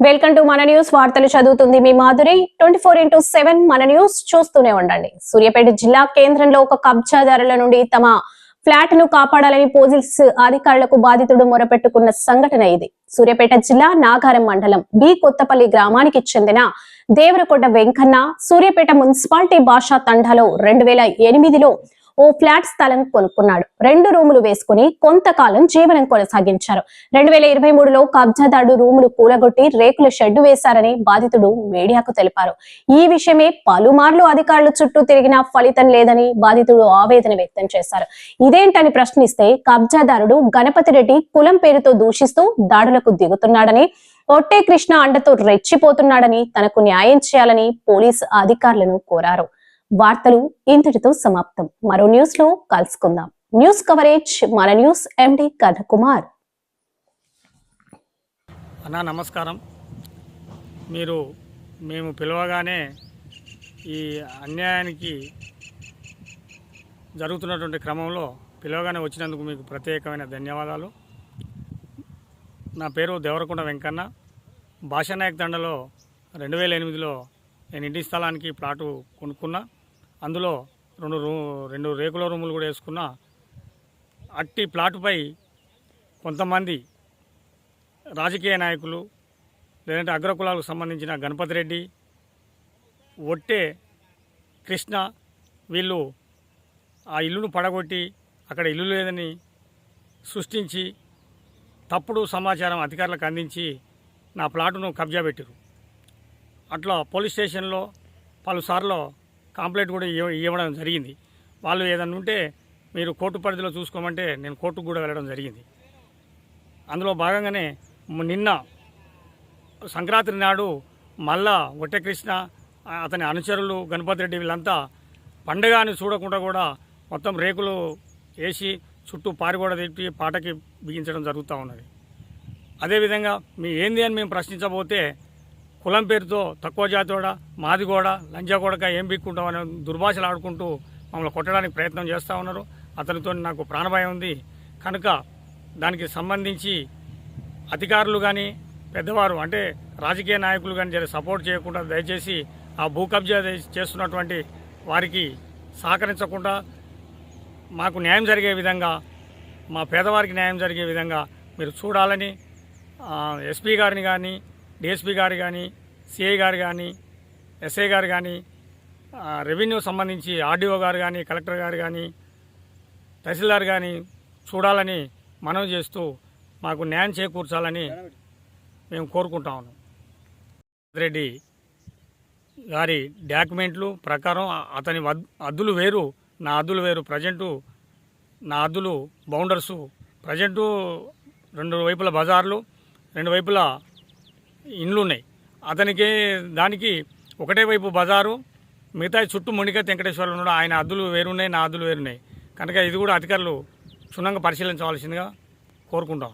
Welcome to మన news. వార్తలు చదువుతుంది మీ Madhuri. Twenty four into seven మన న్యూస్ చూస్తూనే ఉండండి. సూర్యాపేట జిల్లా కేంద్రంలో ఒక కబ్జాదారుల నుండి తమ ఫ్లాట్ను కాపాడాలని పోలీస్ అధికారులకు బాధితుడు మొరపెట్టుకున్న సంఘటన ఇది. సూర్యాపేట జిల్లా నాగారం మండలం బి కొత్తపల్లి గ్రామానికి చెందిన దేవరకొండ వెంకన్న సూర్యాపేట మున్సిపాలిటీ భాషా తండాలో రెండు వేల ఎనిమిదిలో ఓ ఫ్లాట్ స్థలం కొనుక్కున్నాడు. రెండు రూములు వేసుకుని కొంతకాలం జీవనం కొనసాగించారు. రెండు వేల ఇరవై మూడులో కబ్జాదారుడు రూములు కూలగొట్టి రేకుల షెడ్డు వేశారని బాధితుడు మీడియాకు తెలిపారు. ఈ విషయమే పలుమార్లు అధికారులు చుట్టూ తిరిగినా ఫలితం లేదని బాధితుడు ఆవేదన వ్యక్తం చేశారు. ఇదేంటని ప్రశ్నిస్తే కబ్జాదారుడు గణపతి రెడ్డి కులం పేరుతో దూషిస్తూ దాడులకు దిగుతున్నాడని ఒట్టే కృష్ణ అండతో రెచ్చిపోతున్నాడని తనకు న్యాయం చేయాలని పోలీసు అధికారులను కోరారు. వార్తలు ఇంతటితో సమాప్తం. మరో న్యూస్లో కలుసుకుందాం. న్యూస్ కవరేజ్ మన న్యూస్ ఎండి కనకుమార్ అన్నా నమస్కారం. మీరు మేము పిలవగానే ఈ అన్యాయానికి జరుగుతున్నటువంటి క్రమంలో పిలవగానే వచ్చినందుకు మీకు ప్రత్యేకమైన ధన్యవాదాలు. నా పేరు దేవరకొండ వెంకన్న. భాషానాయక్ తండలో రెండు వేల ఎనిమిదిలో నేను ఇంటి స్థలానికి ప్లాటు కొనుక్కున్నా. అందులో రెండు రూ రెండు రేకుల రూములు కూడా వేసుకున్నా. అట్టి ప్లాటుపై కొంతమంది రాజకీయ నాయకులు లేదంటే అగ్రకులాలకు సంబంధించిన గణపతి రెడ్డి ఒట్టే కృష్ణ వీళ్ళు ఆ ఇల్లును పడగొట్టి అక్కడ ఇల్లు లేదని సృష్టించి తప్పుడు సమాచారం అధికారులకు అందించి నా ప్లాటును కబ్జా పెట్టారు అట్లా పోలీస్ స్టేషన్లో పలుసార్లు కంప్లైంట్ కూడా ఇవ్వ- ఇవ్వడం జరిగింది. వాళ్ళు ఏదన్నా ఉంటే మీరు కోర్టు పరిధిలో చూసుకోమంటే నేను కోర్టుకు కూడా వెళ్ళడం జరిగింది. అందులో భాగంగానే నిన్న సంక్రాంతి నాడు మళ్ళా ఒట్టకృష్ణ అతని అనుచరులు గణపతి రెడ్డి వీళ్ళంతా పండుగ అని చూడకుండా కూడా మొత్తం రేకులు వేసి చుట్టూ పారిగోడ తిట్టి పాటకి బిగించడం జరుగుతూ ఉన్నది. అదేవిధంగా మీ ఏంది అని మేము ప్రశ్నించబోతే కులం పేరుతో తక్కువ జాతోడ మాదిగోడ లంజాగోడక ఏం బిక్కుంటాం అనే దుర్భాషలు ఆడుకుంటూ మమ్మల్ని కొట్టడానికి ప్రయత్నం చేస్తూ ఉన్నారు. అతనితో నాకు ప్రాణభయం ఉంది. కనుక దానికి సంబంధించి అధికారులు కానీ పెద్దవారు అంటే రాజకీయ నాయకులు కానీ జర సపోర్ట్ చేయకుండా దయచేసి ఆ భూ కబ్జా చేస్తున్నటువంటి వారికి సహకరించకుండా మాకు న్యాయం జరిగే విధంగా మా పేదవారికి న్యాయం జరిగే విధంగా మీరు చూడాలని ఎస్పీ గారిని కానీ డిఎస్పీ గారు కానీ సిఐ గారు కానీ ఎస్ఐ గారు కానీ రెవెన్యూ సంబంధించి ఆర్డీఓ గారు కానీ కలెక్టర్ గారు కానీ తహసీల్దార్ కానీ చూడాలని మనవి చేస్తూ మాకు న్యాయం చేకూర్చాలని మేము కోరుకుంటా ఉన్నాం. రెడ్డి గారి డాక్యుమెంట్లు ప్రకారం అతని అద్దులు వేరు నా అద్దులు వేరు. ప్రజెంటు నా అద్దులు బౌండర్సు. ప్రజెంటు రెండు వైపుల బజార్లు రెండు వైపుల ఇండ్లు ఉన్నాయి అతనికి దానికి ఒకటే వైపు బజారు మిగతా చుట్టూ మునిక వెంకటేశ్వర్లు ఉన్నాడు. ఆయన అద్దులు వేరున్నాయి నా అద్దులు వేరున్నాయి. కనుక ఇది కూడా అధికారులు క్షుణ్ణంగా పరిశీలించవలసిందిగా కోరుకుంటాం.